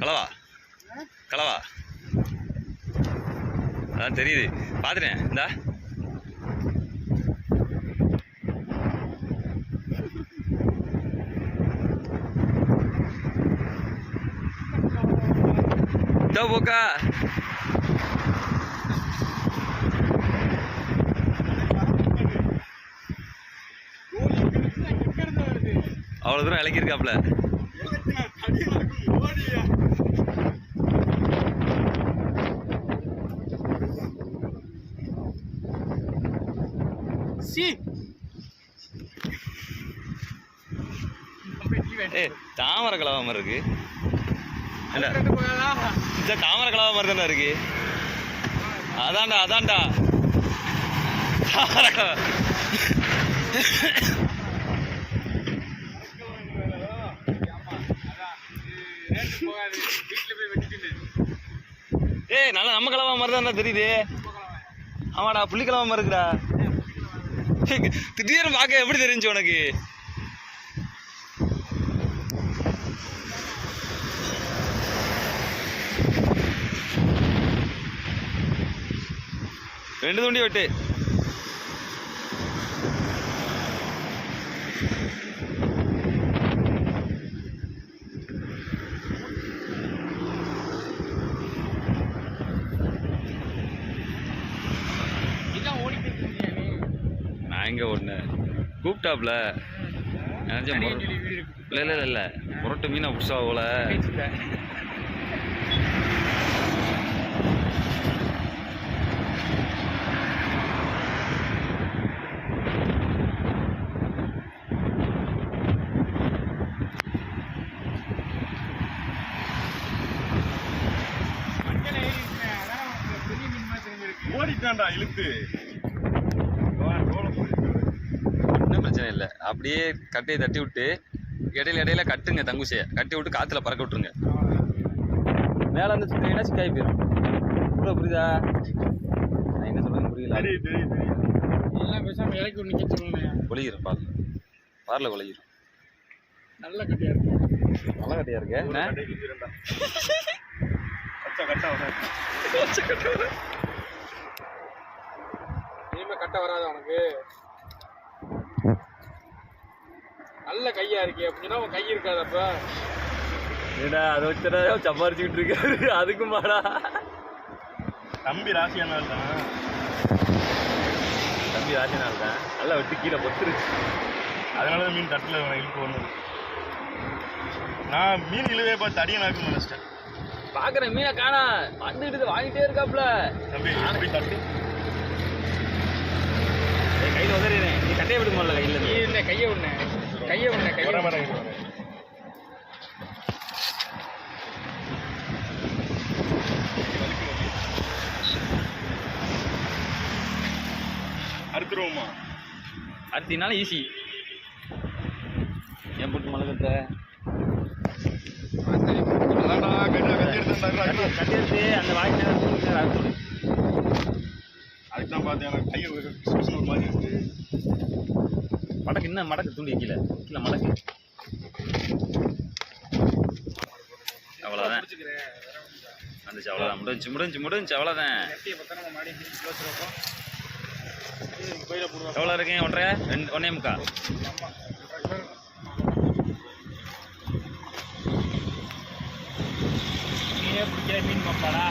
கலவா? கலவா? அதான் தெரியுது. பார்த்துட்டேன் இந்தா. இதோ போக்கா. அவ்வளோ தூரம் இலக்கியிருக்காப்ல ஏ தாமரை கலவா மாதிரி இருக்கு. இந்த தாமரை கலவா மாதிரி தானே இருக்கு? அதான்டா அதான்டா. தாமரை கலவா. ஏய் நல்லா நம்ம கிழமை மாதிரி தான் தெரியுது. ஆமாடா புள்ளி கிழமை மாதிரி இருக்குடா. திடீர்னு பார்க்க எப்படி தெரிஞ்சு உனக்கு? ரெண்டு துண்டி வெட்டு இதான் ஓடிட்டு இருக்கீங்க நீ நான் எங்க ஒன்று கூப்பிட்டாப்ல. நினைச்சேன் இல்லை இல்லை இல்லை முரட்டு மீனை புதுசா போல. பேச்சுக்க. மண்டையில ஏறி இருக்கேன். அதான் உனக்கு பெரிய மீன் மாதிரி தெரிஞ்சிருக்கு. ஓடிட்டான்டா இழுத்து வா, தோலை போடு. இல்லை. அப்படியே கட்டையை தட்டி விட்டு இடையில இடையில கட்டுங்க தங்குசியை. கட்டி விட்டு காற்றுல பறக்க விட்டுருங்க. மேலே வந்து சுற்றிங்கன்னா சிக்காய் போயிடும் புரியுதா புரியுதா? நான் என்ன சொல்றது புரியல. ஒளிகிறேன் பால் பாரில் ஒளிகிறோம் நல்ல கட்டியா இருக்கு. நல்லா கட்டையா இருக்கு. என்ன? கட்ட வராத. உனக்கு நல்ல கையா இருக்கே. அப்படின்னா உன் கை இருக்காது அப்ப ஏடா அதை வச்சுடா சம்பாரிச்சுக்கிட்டு இருக்காரு. அதுக்கும் பாடா தம்பி ராசியானால் தான் தம்பி ராஜனால் தான் நல்லா வெட்டி கீழே பொத்துருச்சு. அதனால தான் மீன் தட்டில் இழுப்பு ஒன்று நான் மீன் இழுவே பார்த்து அடியை நாக்கு நினைச்சிட்டேன் பாக்குறேன் மீனை காணா. வந்துட்டு வாங்கிட்டே இருக்காப்ல. தம்பி எப்படி தட்டு. கையில உதறினேன் நீ கட்டையை விடுங்க முதல்ல கையில நீ இந்த கையை விடுன கையை விடுன கையை வர. வர வர அறுத்துருவோமா? அடுத்தினால ஈஸி ஏன் போட்டு மழை கட்டி கட்டி எடுத்துட்டாங்க கட்டியாச்சு அந்த அறுத்து அதுக்கு தான் பார்த்தேன் எனக்கு கையை ஒரு மாதிரி இருக்கு. மடக்கு என்ன மடக்கு துண்டி கீழே? கீழே மடக்கு. அவ்வளோதான் வந்துச்சு அவ்வளோதான் முடிஞ்சு முடிஞ்சு முடிஞ்சு அவ்வளோதான் எவ்வளோ இருக்கீங்க ஒன்றரை? ரெண்டு ஒன்னே முக்கா? நீயே பிடிக்கிற மீன் பாப்பாடா.